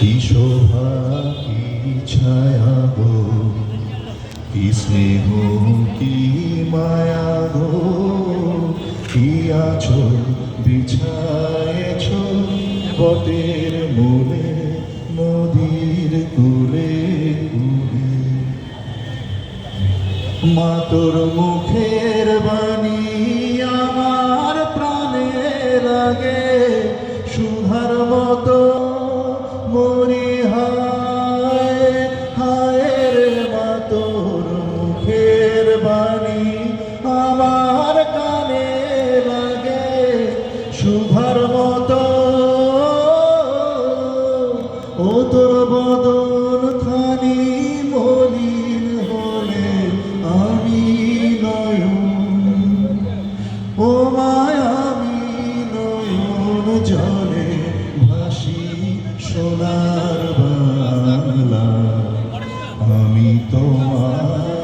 কি শোভা, কি ছায়া গো? কি স্নেহ, কি মায়া গো? কি আছো, বিছায়েছ বটের মূলে, নদীর কুলে কুলে? মাতর মুখের বাণী ও তোর বদন খানি হলে আমি নয়ন। ও মায়ামি নয়ন জলে ভাসি সোনার বাংলা। আমি তোমার